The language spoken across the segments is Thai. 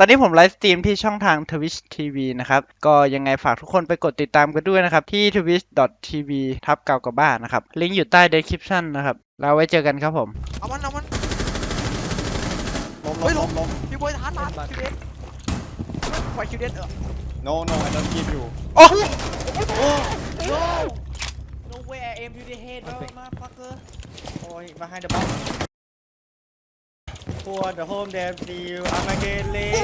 ตอนนี้ผมไลฟ์สตรีมที่ช่องทาง Twitch TV นะครับ ก็ยังไงฝากทุกคนไปกดติดตามกันด้วยนะครับ ที่ twitch.tv ทับเก่ากับบ้านนะครับ ลิงก์อยู่ใต้ description นะครับ แล้วไว้เจอกันครับผม เอามันเอามันล้มเฮ้ยล้ล้มมล้ม พี่บอยทานลาดคิวเดนปล่อยคิวเดนเออ no no I don't give you โอ้ no no way I aim you the head bro motherfucker โอ้ย behind the box for the home damn feel งเลย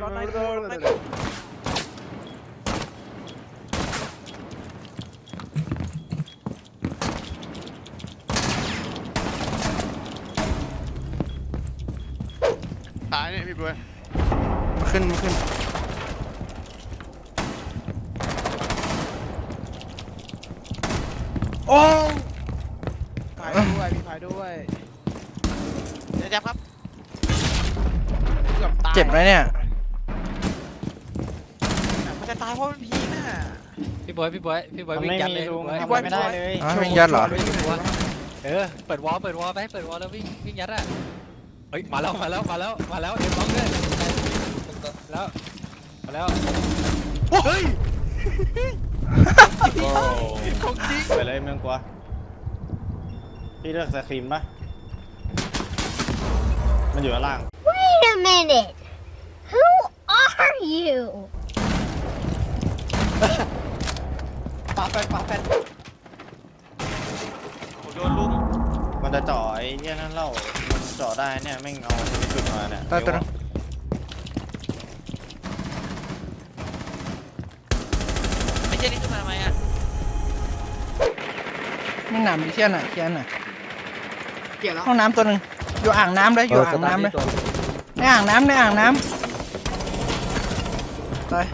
โดนไล่โดนไล่ตายเนี่ยพี่บวยมาขึ้นมาขึ้น โอ้พายด้วยมีพายด้วยเดี๋ยวจับครับเกือบตายเจ็บไหมเนี่ย มันจะตายเพราะมันพีน่ะพี่บอยพี่บอยพี่บอยมันวิ่งไม่ยัดมีเลยลุงพี่ทำบอะอยไรไม่ได้เลยอ๋อวิ่งยัดเหรอวิ่งยัดเออเปิดวอลเปิดวอลไปเปิดวอลแล้ววิ่งวิ่งยัดอะเฮ้ยมาแล้วมาแล้วมาแล้วมาแล้วเอ็มบล็อกด้วยแล้วมาแล้วเฮ้ยโอ้ ของจริง ไปเลยเมืองกลัวพี่เลือกสครีมปะมันอยู่ข้างล่าง Wait a minute. Who are you? ปาแฟนปาแฟนผมโดนลุมมันจะเจ่อไอ้เหี้ยนั่นเล่ามันเจ่อได้เนี่ยแม่งเอาจุดมาเนี่ยตายตัวนึง ไม่ใช่นี่ขึ้นมาทำไมอะไม่หนามดิเทียนอะเทียนอะเกลียดแล้วห้องน้ำตัวหนึ่งอยู่อ่างน้ำเลยอยู่อ่างน้ำเลยในอ่างน้ำในอ่างน้ำตาย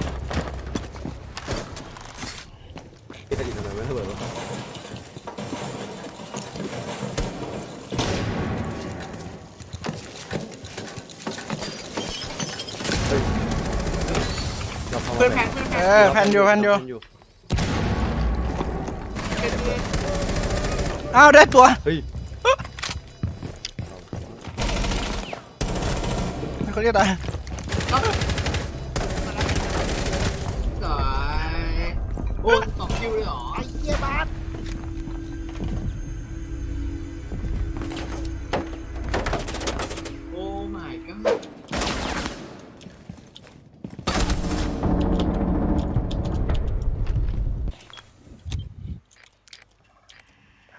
เพื่อนแพนเออแพนอยู่แพนอยู่ อ้าวได้ตัวเขาเรียกอะไรโอ้สองคิวเลยเหรอ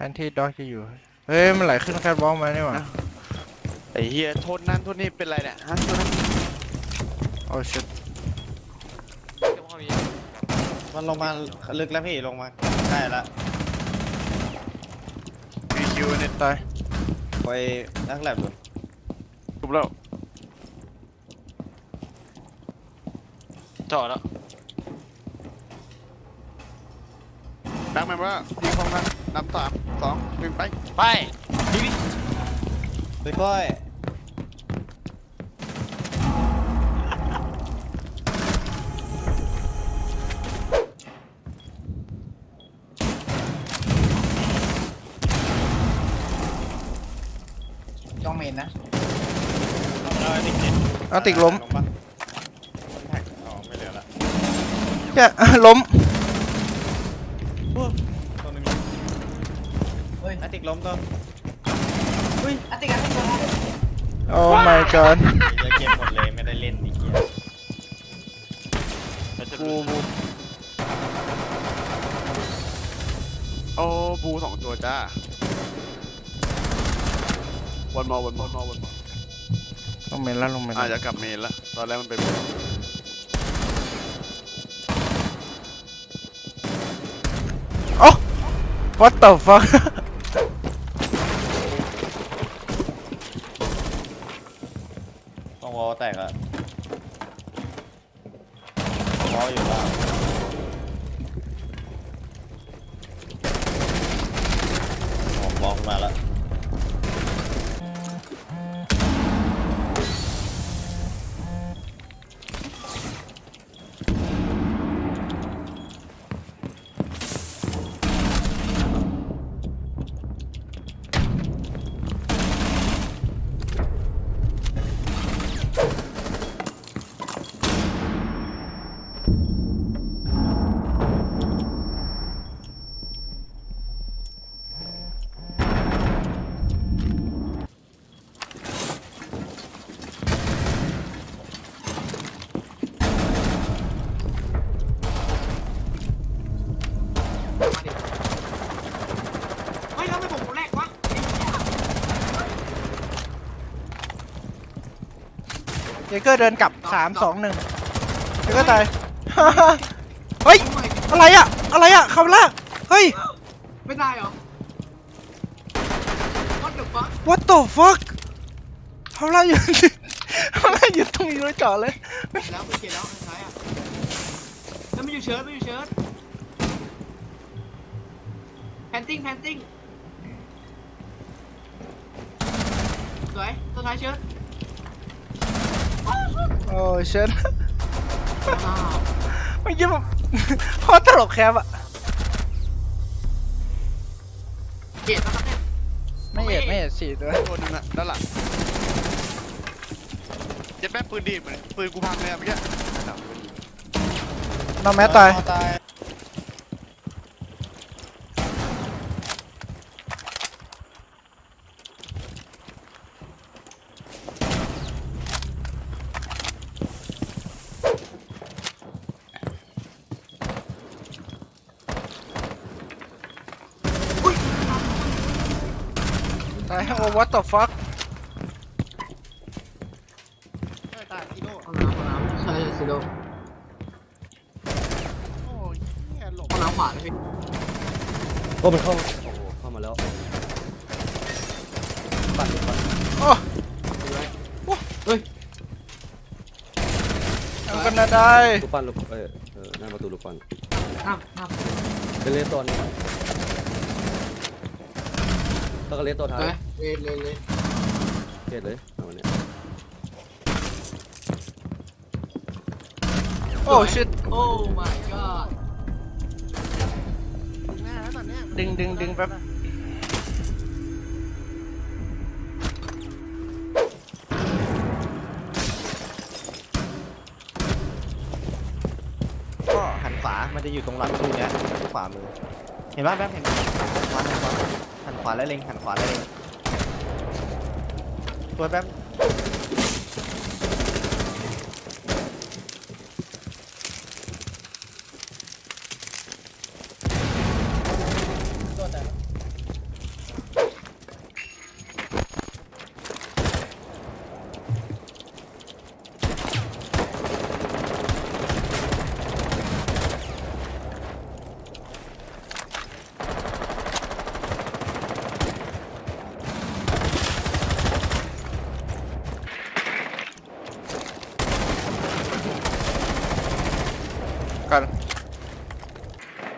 แพนที่ด็อกจะอยู่ เฮ้ย มันไหลขึ้นแคทวอล์กมานี่หว่า ไอ้เฮียโทษนั่นโทษนี่เป็นไรเนี่ยฮะโทษนั่นโอ้ชิตมันลงมาลึกแล้วพี่ลงมาใกล้ละมีคิวเนี่ยตายไปนักแลบดูทุบแล้วจอดแล้วดังไหมว่ายิงพร้อมกัน นับสามสองหนึ่งไป ไปไปค่อยจ้องเมนนะเอาไอ้ติ๊กเจ็ดเอาติกล้มลงปะแท็กอ๋อไม่เหลือละเจ้าล้ม ตัวหนึงเฮ้ยไอ้ ติ๊กล้มตัวอันติกันให้ตัวโอ้ my god จะเกมหมดเลยไม่ได้เล่นอีกเหี้ยบูบูโอ้บูสองตัวจ้าวันมอวันมอวันมอวันมอลงเมนแล้วลงเมนอาจแล้วจะกลับเมนละตอนแรกมันเป็นโอ้ what the fuck เจเกอร์เดินกลับสามสองหนึ่งเจเกอร์ตาย เฮ้ยโอ้ my god อะไรอะอะไรอะคำล่าเฮ้ย ไม่ตายเหรอ What the fuck what the fuck คำล่าอยู่คำล่าอยู่ตรงนี้เลยจอดเลยแล้วไปเขียนแล้วสุดท้ายอะแล้วไม่อยู่เชิ้ตไม่อยู่เชิ้ตแพนติ้งแพนติ้งสวยสุดท้ายเชิ้ต โอ้เชิญอ้าวเมื่อกี้แบบโคตรตลกแคบอะเกลียดนะครับเนี่ยไม่เอ็ดไม่เอ็ดสี่ตัวตัวหนึงอะด้านหลังเจ็ดแม่งปืนดีดเหมือนปืนกูพังเลยอะเมื่อกี้น้องแม่ตาย ตาย ตายโอ้ what the fuck ตายซีโร่ห้องน้ำห้องน้ำใช่ซิโดโอ้ยเหี้ยหลบห้องน้ำขวาเลยพี่โอ้มันเข้าโอ้โหเข้ามาแล้วปั่นปั่นโอ้เฮ้ยทำกันนะได้ ลูกปั้นลูกเออเออหน้าประตูลูกปั้นน้ำน้ำเป็นเลสตัวนี้ แล้วก็เลสตัวท้ายเลยเลยเลยเลยเกตเลยเอาวันเนี้ยโอ้ shit โอ้ my god ดึงดึงดึงแป๊บ ก็หันขวา มันจะอยู่ตรงหลังตู้เนี้ยขวามือ เห็นป่ะแป๊บเห็นปะหันขวาหันขวา หันขวาแล้วเล็งหันขวาแล้วเล็งตัวแป๊บกัน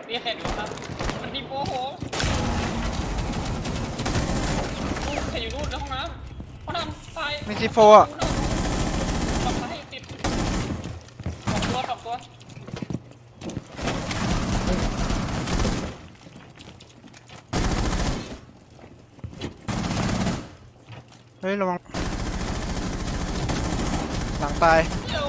มีเห็นอยู่ครับ มันมีโอ้โหนู่น ใครอยู่นู่นในห้องน้ำห้องน้ำตายมีซีโฟอะฝั่งซ้ายติดสองตัวสองตัวเฮ้ยระวังหลังตายเร็ว